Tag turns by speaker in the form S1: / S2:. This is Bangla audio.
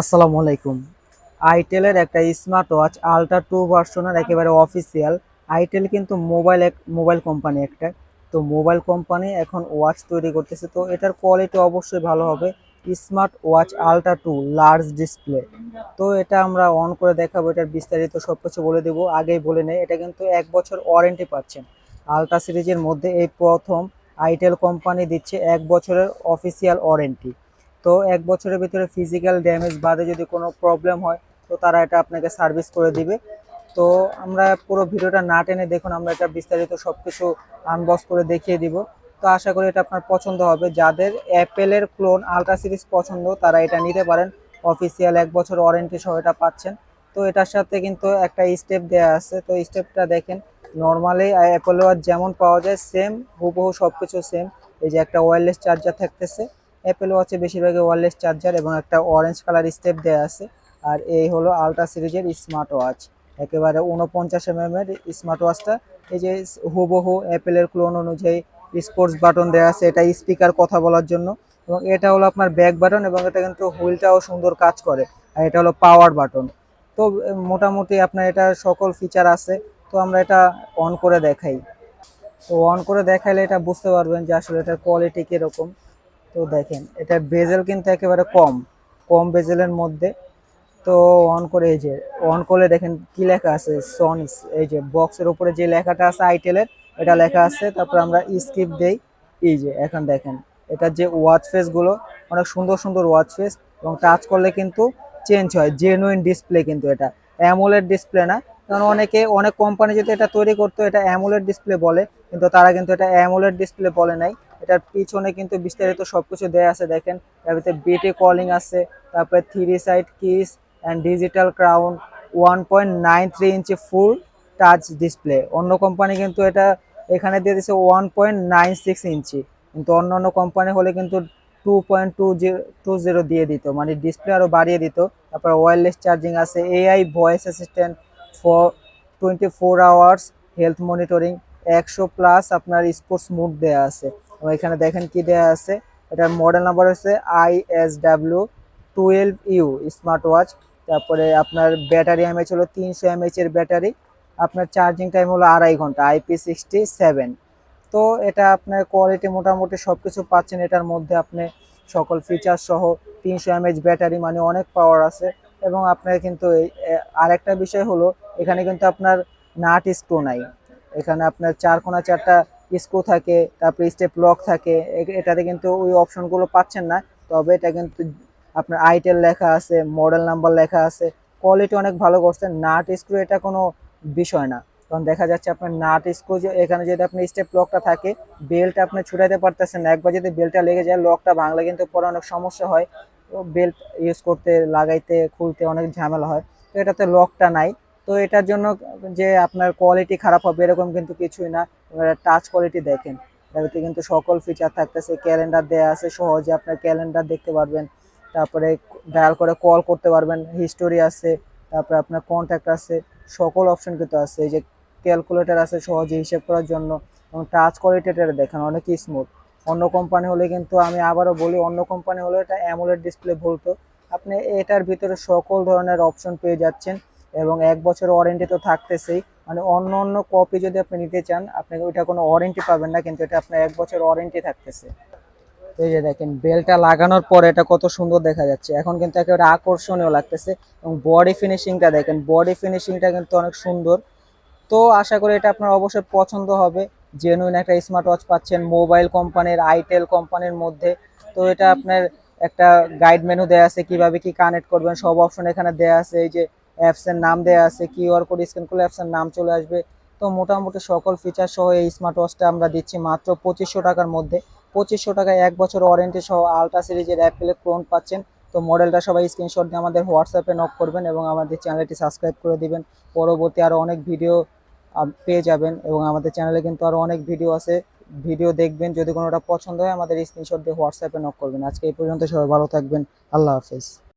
S1: আসসালামু আলাইকুম। আইটেলের একটা স্মার্ট ওয়াচ আলট্রা টু ভার্সনের একেবারে অফিসিয়াল আইটেল কিন্তু মোবাইল এক মোবাইল কোম্পানি একটা। তো মোবাইল কোম্পানি এখন ওয়াচ তৈরি করতেছে। তো এটার কোয়ালিটি অবশ্যই ভালো হবে। Smart watch ultra two large display তো এটা আমরা অন করে দেখাবো। এটার বিস্তারিত সব কিছু বলে দেবো। আগেই বলে নেই, এটা কিন্তু এক বছর ওয়ারেন্টি পাচ্ছেন। আলট্রা সিরিজের মধ্যে এই প্রথম আইটেল কোম্পানি দিচ্ছে এক বছরের অফিসিয়াল ওয়ারেন্টি তো এক বছরের ভিতরে ফিজিক্যাল ড্যামেজ বাদে যদি কোনো প্রবলেম হয়, তো তারা এটা আপনাকে সার্ভিস করে দিবে। তো আমরা পুরো ভিডিওটা না টেনে দেখুন, আমরা এটা বিস্তারিত সব কিছু আনবক্স করে দেখিয়ে দিব। তো আশা করি এটা আপনার পছন্দ হবে। যাদের অ্যাপেলের ক্লোন আলট্রা সিরিজ পছন্দ, তারা এটা নিতে পারেন। অফিসিয়াল এক বছর ওয়ারেন্টি সহ এটা পাচ্ছেন। তো এটার সাথে কিন্তু একটা স্টেপ দেওয়া আছে। তো স্টেপটা দেখেন নর্মালি অ্যাপেল ওয়াচ যেমন পাওয়া যায় সেম হুবহু সব কিছু সেম এই যে একটা ওয়্যারলেস চার্জার থাকতেছে। অ্যাপেল ওয়াচে বেশিরভাগই ওয়্যারলেস চার্জার এবং একটা অরেঞ্জ কালার স্টেপ দেওয়া আছে। আর এই হলো আলট্রা সিরিজের স্মার্ট ওয়াচ একেবারে উনপঞ্চাশ এম এর স্মার্ট ওয়াচটা এই যে হুবহু অ্যাপেলের ক্লোন অনুযায়ী স্পোর্টস বাটন দেওয়া আছে, এটা স্পিকার কথা বলার জন্য। এবং এটা হলো আপনার ব্যাক বাটন এবং এটা কিন্তু হুইলটাও সুন্দর কাজ করে। আর এটা হলো পাওয়ার বাটন তো মোটামুটি আপনার এটা সকল ফিচার আছে। তো আমরা এটা অন করে দেখাই। তো অন করে দেখাইলে এটা বুঝতে পারবেন যে আসলে এটার কোয়ালিটি কীরকম। তো দেখেন, এটা বেজেল কিন্তু একেবারে কম কম বেজেলের মধ্যে। তো অন করে এই যে অন করলে দেখেন কি লেখা আছে? সনিস এই যে বক্সের উপরে যে লেখাটা আছে আইটেলের এটা লেখা আছে। তারপর আমরা স্কিপ দেই। এই যে, এখন দেখেন এটার যে ওয়াচ ফেসগুলো অনেক সুন্দর সুন্দর ওয়াচ ফেস এবং টাচ করলে কিন্তু চেঞ্জ হয়। জেনুইন ডিসপ্লে কিন্তু এটা। অ্যামোলেড ডিসপ্লে না। কারণ অনেকে, অনেক কোম্পানি যদি এটা তৈরি করতো, এটা অ্যামোলেড ডিসপ্লে বলে, কিন্তু তারা কিন্তু এটা অ্যামোলেড ডিসপ্লে বলে নাই। এটার পিছনে কিন্তু বিস্তারিত সবকিছু দেয়া আছে, দেখেন। তার ভিতরে বিটি কলিং আছে, তারপরে three side keys and digital crown one point nine three inch full touch display অন্য কোম্পানি কিন্তু এটা এখানে দিয়ে দিচ্ছে one point nine six inch কিন্তু অন্য অন্য কোম্পানি হলে কিন্তু two point two zero two zero দিয়ে দিত মানে ডিসপ্লে আরও বাড়িয়ে দিত। তারপর ওয়্যারলেস চার্জিং আছে AI voice assistant for twenty four hours health monitoring একশো প্লাস আপনার স্পোর্টস মুড দেওয়া আছে। এবং এখানে দেখেন কি দেওয়া আছে? এটার মডেল নাম্বার হচ্ছে I S W twelve U smart watch তারপরে আপনার ব্যাটারি এমএচ হলো তিনশো এমএচ এর ব্যাটারি আপনার চার্জিং টাইম হলো আড়াই ঘণ্টা আইপি সিক্সটি সেভেন তো এটা আপনার কোয়ালিটি মোটামুটি সব কিছু পাচ্ছেন। এটার মধ্যে আপনি সকল ফিচার সহ তিনশো এমএচ ব্যাটারি মানে অনেক পাওয়ার আছে। এবং আপনার কিন্তু আরেকটা বিষয় হলো, এখানে কিন্তু আপনার নাট স্ক্রু নাই। এখানে আপনার চার কোনা চারটা স্ক্রু থাকে, তারপরে স্টেপ লক থাকে এটাতে কিন্তু ওই অপশনগুলো পাচ্ছেন না। তবে এটা কিন্তু আপনার আইটেল লেখা আছে মডেল নাম্বার লেখা আছে। কোয়ালিটি অনেক ভালো করছে নাট স্ক্রু এটা কোনো বিষয় না। কারণ দেখা যাচ্ছে আপনার নাট স্ক্রু এখানে যদি আপনি স্টেপ লকটা থাকে বেল্ট আপনি ছুটাইতে পারতেছেন একবার যদি বেল্টটা লেগে যায় লকটা ভাঙলে কিন্তু পরে অনেক সমস্যা হয়। বেল্ট ইউজ করতে, লাগাইতে, খুলতে অনেক ঝামেলা হয়। তো এটাতে লকটা নাই। তো এটার জন্য যে আপনার কোয়ালিটি খারাপ হবে এরকম কিন্তু কিছুই না। টাচ কোয়ালিটি দেখেন। এটাতে কিন্তু সকল ফিচার থাকতেছে ক্যালেন্ডার দেওয়া আছে, সহজে আপনার ক্যালেন্ডার দেখতে পারবেন। তারপরে ডায়াল করে কল করতে পারবেন হিস্টোরি আছে, তারপরে আপনার কন্ট্যাক্ট আছে, সকল অপশন কিন্তু আছে। এই যে ক্যালকুলেটর আছে, সহজে হিসেব করার জন্য। এবং টাচ কোয়ালিটিটা দেখেন, অনেক স্মুথ অন্য কোম্পানি হলে কিন্তু আমি আবারও বলি, অন্য কোম্পানি হলে এটা অ্যামোলেড ডিসপ্লে বলতো। আপনি এটার ভিতরে সকল ধরনের অপশন পেয়ে যাচ্ছেন। এবং এক বছর ওয়ারেন্টি তো থাকতেছেই। মানে অন্য অন্য কপি যদি আপনি নিতে চান, আপনাকে ওইটা কোনো ওয়ারেন্টি পাবেন না, কিন্তু এটা আপনার এক বছর ওয়ারেন্টি থাকতেছে। এই যে দেখেন বেলটা লাগানোর পর এটা কত সুন্দর দেখা যাচ্ছে। এখন কিন্তু একেবারে আকর্ষণীয় লাগতেছে এবং বডি ফিনিশিংটা দেখেন বডি ফিনিশিংটা কিন্তু অনেক সুন্দর। তো আশা করি এটা আপনার অবশ্যই পছন্দ হবে। জেনুইন একটা স্মার্ট ওয়াচ পাচ্ছেন মোবাইল কোম্পানির আইটেল কোম্পানির মধ্যে। তো এটা আপনার একটা গাইড মেনু দেওয়া আছে, কীভাবে কি কানেক্ট করবেন, সব অপশন এখানে দেওয়া আছে। এই যে অ্যাপস এর নাম দেওয়া আছে কিউআর কোড স্ক্যান করলে অ্যাপস এর নাম চলে আসবে। তো মোটামুটি সকল ফিচার সহ এই স্মার্ট ওয়াচটা আমরা দিচ্ছি মাত্র পঁচিশশো টাকার মধ্যে। পঁচিশশো টাকায় এক বছর ওয়ারেন্টি সহ আলট্রা সিরিজের অ্যাপেলের ক্লোন পাচ্ছেন। তো মডেলটা সবাই স্ক্রিনশট দিয়ে আমাদের হোয়াটসঅ্যাপে নক করবেন এবং আমাদের চ্যানেলটি সাবস্ক্রাইব করে দিবেন। পরবর্তী আরও অনেক ভিডিও পেয়ে যাবেন এবং আমাদের চ্যানেলে কিন্তু আরও অনেক ভিডিও আছে। ভিডিও দেখবেন, যদি কোনোটা পছন্দ হয় আমাদের স্ক্রিনশট দিয়ে হোয়াটসঅ্যাপে নক করবেন। আজকে এই পর্যন্ত সবাই ভালো থাকবেন। আল্লাহ হাফেজ।